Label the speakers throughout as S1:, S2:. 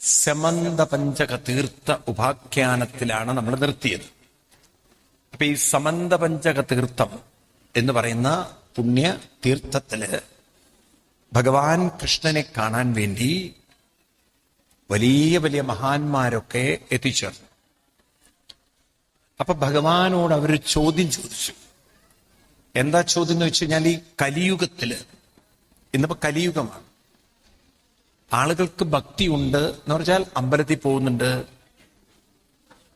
S1: സമന്ത പഞ്ചക തീർത്ഥ ഉപാഖ്യാനത്തിലാണ് നമ്മൾ നിർത്തിയത്. അപ്പൊ ഈ സമന്ത പഞ്ചക തീർത്ഥം എന്ന് പറയുന്ന പുണ്യ തീർത്ഥത്തിൽ ഭഗവാൻ കൃഷ്ണനെ കാണാൻ വേണ്ടി വലിയ വലിയ മഹാന്മാരൊക്കെ എത്തിച്ചേർന്നു. അപ്പൊ ഭഗവാനോട് അവർ ചോദ്യം ചോദിച്ചു. എന്താ ചോദ്യം എന്ന് വെച്ച് കഴിഞ്ഞാൽ ഈ കലിയുഗത്തിൽ ഇന്നിപ്പോ കലിയുഗമാണ്. ആളുകൾക്ക് ഭക്തിയുണ്ട് എന്ന് പറഞ്ഞാൽ അമ്പലത്തിൽ പോകുന്നുണ്ട്.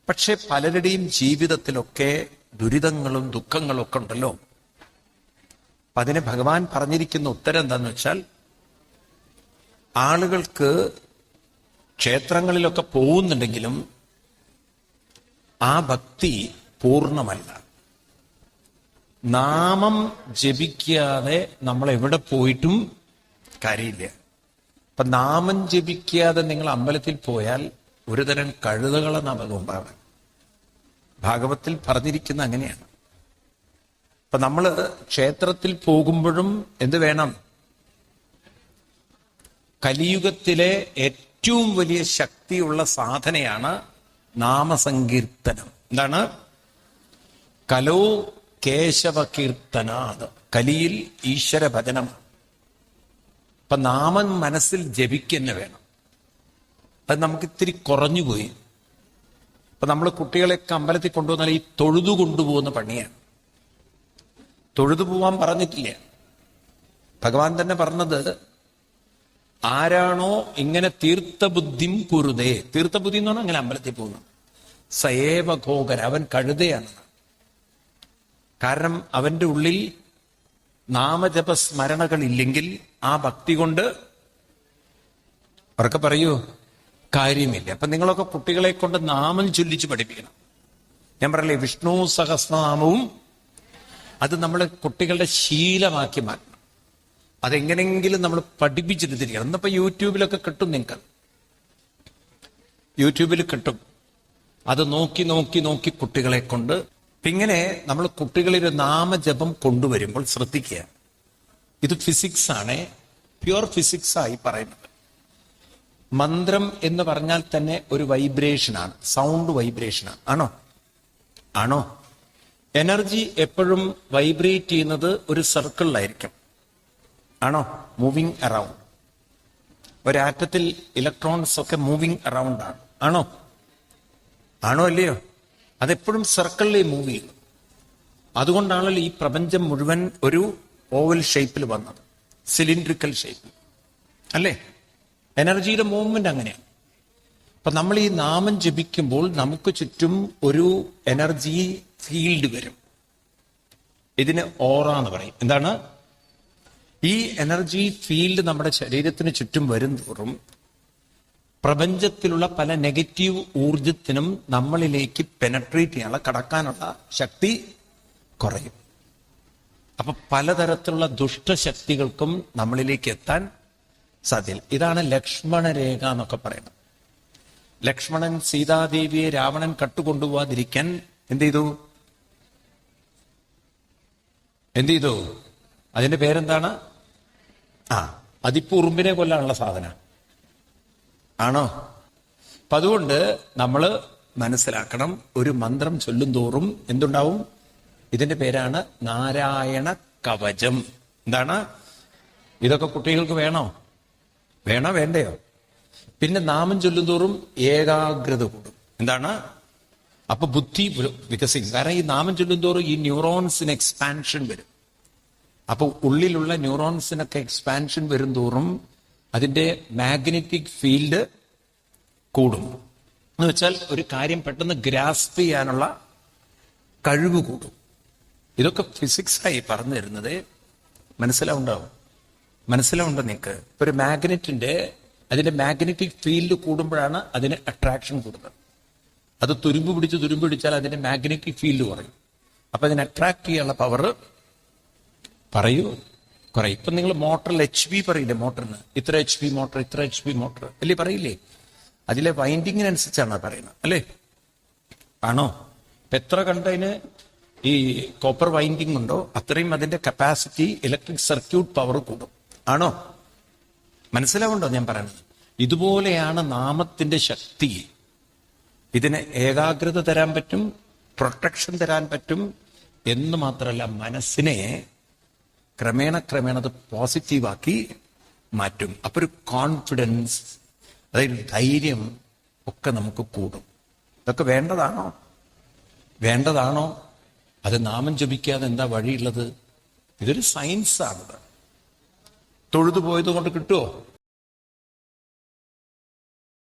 S1: പക്ഷെ പലരുടെയും ജീവിതത്തിലൊക്കെ ദുരിതങ്ങളും ദുഃഖങ്ങളും ഒക്കെ ഉണ്ടല്ലോ. അപ്പൊ അതിന് ഭഗവാൻ പറഞ്ഞിരിക്കുന്ന ഉത്തരം എന്താന്ന് വെച്ചാൽ ആളുകൾക്ക് ക്ഷേത്രങ്ങളിലൊക്കെ പോകുന്നുണ്ടെങ്കിലും ആ ഭക്തി പൂർണമല്ല. നാമം ജപിക്കാതെ നമ്മൾ എവിടെ പോയിട്ടും കാര്യമില്ല. അപ്പൊ നാമം ജപിക്കാതെ നിങ്ങൾ അമ്പലത്തിൽ പോയാൽ ഒരുതരം കഴുതകളെ നമുക്ക് ഉണ്ടാവാൻ ഭാഗവത്തിൽ പറഞ്ഞിരിക്കുന്ന അങ്ങനെയാണ്. അപ്പൊ നമ്മൾ ക്ഷേത്രത്തിൽ പോകുമ്പോഴും എന്ത് വേണം? കലിയുഗത്തിലെ ഏറ്റവും വലിയ ശക്തിയുള്ള സാധനയാണ് നാമസങ്കീർത്തനം. എന്താണ്? കലോ കേശവ കീർത്തനാഥ് കലിയിൽ ഈശ്വര ഭജനമാണ് അപ്പൊ നാമം മനസ്സിൽ ജപിക്കന്നെ വേണം. അത് നമുക്ക് ഇത്തിരി കുറഞ്ഞുപോയി അപ്പൊ നമ്മൾ കുട്ടികളെ അമ്പലത്തിൽ കൊണ്ടുവന്നാൽ ഈ തൊഴുതു കൊണ്ടുപോകുന്ന പണിയാണ് തൊഴുതു പോവാൻ പറഞ്ഞിട്ടില്ല. ഭഗവാൻ തന്നെ പറഞ്ഞത് ആരാണോ ഇങ്ങനെ തീർത്ഥബുദ്ധിം കുരുതേ. തീർത്ഥബുദ്ധി എന്ന് പറഞ്ഞാൽ അങ്ങനെ അമ്പലത്തിൽ പോകുന്നു. സയേവ ഗോകര അവൻ കഴുതയാണ് കാരണം അവന്റെ ഉള്ളിൽ നാമജപ സ്മരണകളില്ലെങ്കിൽ ആ ഭക്തി കൊണ്ട് അവർക്ക് പറയൂ കാര്യമില്ല. അപ്പൊ നിങ്ങളൊക്കെ കുട്ടികളെ കൊണ്ട് നാമം ചൊല്ലിച്ച് പഠിപ്പിക്കണം. ഞാൻ പറയലേ വിഷ്ണു സഹസ്രനാമവും അത് നമ്മൾ കുട്ടികളുടെ ശീലമാക്കി മാറ്റണം. അതെങ്ങനെങ്കിലും നമ്മൾ പഠിപ്പിച്ചെടുത്തിരിക്കണം. എന്നപ്പോ യൂട്യൂബിലൊക്കെ കിട്ടും നിങ്ങൾക്ക്. യൂട്യൂബിൽ കിട്ടും. അത് നോക്കി നോക്കി നോക്കി കുട്ടികളെ കൊണ്ട് ഇങ്ങനെ നമ്മൾ കുട്ടികളിൽ നാമജപം കൊണ്ടുവരുമ്പോൾ ശ്രദ്ധിക്കുക. ഇത് ഫിസിക്സ് ആണ്. പ്യുവർ ഫിസിക്സ് ആയി പറയുന്നത്. മന്ത്രം എന്ന് പറഞ്ഞാൽ തന്നെ ഒരു വൈബ്രേഷൻ ആണ്. സൗണ്ട് വൈബ്രേഷൻ ആണ്. ആണോ? ആണോ? എനർജി എപ്പോഴും വൈബ്രേറ്റ് ചെയ്യുന്നത് ഒരു സർക്കിളിലായിരിക്കും ആണോ? മൂവിങ് അറൗണ്ട് ഒരാറ്റത്തിൽ ഇലക്ട്രോൺസ് ഒക്കെ മൂവിങ് അറൗണ്ട് ആണ്. ആണോ? ആണോ അല്ലയോ? അതെപ്പോഴും സർക്കിളിലെ മൂവ് ചെയ്യും അതുകൊണ്ടാണല്ലോ ഈ പ്രപഞ്ചം മുഴുവൻ ഒരു ഓവൽ ഷേപ്പിൽ വന്നത്. സിലിണ്ട്രിക്കൽ ഷേപ്പിൽ അല്ലേ? എനർജിയുടെ മൂവ്മെന്റ് അങ്ങനെയാണ് അപ്പൊ നമ്മൾ ഈ നാമം ജപിക്കുമ്പോൾ നമുക്ക് ചുറ്റും ഒരു എനർജി ഫീൽഡ് വരും. ഇതിന് ഓറ എന്ന് പറയും. എന്താണ്? ഈ എനർജി ഫീൽഡ് നമ്മുടെ ശരീരത്തിന് ചുറ്റും വരും തോറും പ്രപഞ്ചത്തിലുള്ള പല നെഗറ്റീവ് ഊർജത്തിനും നമ്മളിലേക്ക് പെനട്രേറ്റ് ചെയ്യാനുള്ള കടക്കാനുള്ള ശക്തി കുറയും. അപ്പൊ പലതരത്തിലുള്ള ദുഷ്ടശക്തികൾക്കും നമ്മളിലേക്ക് എത്താൻ സാധ്യത ഇതാണ് ലക്ഷ്മണ രേഖ എന്നൊക്കെ പറയുന്നത്. ലക്ഷ്മണൻ സീതാദേവിയെ രാവണൻ കട്ടുകൊണ്ടുപോവാതിരിക്കാൻ എന്ത് ചെയ്തു? എന്ത് ചെയ്തു? അതിന്റെ പേരെന്താണ്? ആ അതിപ്പോ ഉറുമ്പിനെ കൊല്ലാനുള്ള സാധന. ആണോ? അപ്പൊ അതുകൊണ്ട് നമ്മൾ മനസ്സിലാക്കണം ഒരു മന്ത്രം ചൊല്ലും തോറും എന്തുണ്ടാവും? ഇതിന്റെ പേരാണ് നാരായണ കവചം. എന്താണ്? ഇതൊക്കെ കുട്ടികൾക്ക് വേണോ? വേണോ വേണ്ടയോ? പിന്നെ നാമം ചൊല്ലും തോറും ഏകാഗ്രത കൂടും. എന്താണ്? അപ്പൊ ബുദ്ധി വികസിക്കും. കാരണം ഈ നാമം ചൊല്ലും തോറും ഈ ന്യൂറോൺസിന് എക്സ്പാൻഷൻ വരും. അപ്പൊ ഉള്ളിലുള്ള ന്യൂറോൺസിനൊക്കെ എക്സ്പാൻഷൻ വരും തോറും അതിന്റെ മാഗ്നറ്റിക് ഫീൽഡ് കൂടും. എന്ന് വെച്ചാൽ ഒരു കാര്യം പെട്ടെന്ന് ഗ്രാസ്പ് ചെയ്യാനുള്ള കഴിവ് കൂടും. ഇതൊക്കെ ഫിസിക്സായി പറഞ്ഞു തരുന്നത് മനസ്സിലാവുണ്ടാവും. മനസ്സിലാവുണ്ടോ നിങ്ങൾക്ക് ഒരു മാഗ്നറ്റിന്റെ അതിന്റെ മാഗ്നറ്റിക് ഫീൽഡ് കൂടുമ്പോഴാണ് അതിന് അട്രാക്ഷൻ കൂടുന്നത്. അത് തുരുമ്പ് പിടിച്ച് തുരുമ്പ് പിടിച്ചാൽ അതിന്റെ മാഗ്നറ്റിക് ഫീൽഡ് കുറയും. അപ്പൊ അതിനെ അട്രാക്ട് ചെയ്യാനുള്ള പവർ പറയൂ. കുറെ. ഇപ്പൊ നിങ്ങൾ മോട്ടറിൽ എച്ച് പി പറയില്ലേ മോട്ടറിന്? ഇത്ര എച്ച് പി മോട്ടർ ഇത്ര എച്ച് പി മോട്ടർ. അല്ലേ പറയില്ലേ? അതിലെ വൈൻഡിങ്ങിനനുസരിച്ചാണ് പറയുന്നത്. അല്ലേ? ആണോ? എത്ര കണ്ടതിന് ഈ കോപ്പർ വൈൻഡിങ് ഉണ്ടോ? അത്രയും അതിന്റെ കപ്പാസിറ്റി ഇലക്ട്രിക് സർക്യൂട്ട് പവർ കൂടും. ആണോ? മനസ്സിലാവുണ്ടോ ഞാൻ പറയുന്നത്? ഇതുപോലെയാണ് നാമത്തിന്റെ ശക്തി. ഇതിന് ഏകാഗ്രത തരാൻ പറ്റും പ്രൊട്ടക്ഷൻ തരാൻ പറ്റും എന്ന് മാത്രമല്ല മനസ്സിനെ ക്രമേണ ക്രമേണ അത് പോസിറ്റീവാക്കി മാറ്റും. അപ്പൊ ഒരു കോൺഫിഡൻസ് അതായത് ധൈര്യം ഒക്കെ നമുക്ക് കൂടും. ഇതൊക്കെ വേണ്ടതാണോ? വേണ്ടതാണോ? അത് നാമം ജപിക്കാതെ എന്താ വഴിയുള്ളത്? ഇതൊരു സയൻസാണത് തൊഴുതു പോയത് കൊണ്ട് കിട്ടുമോ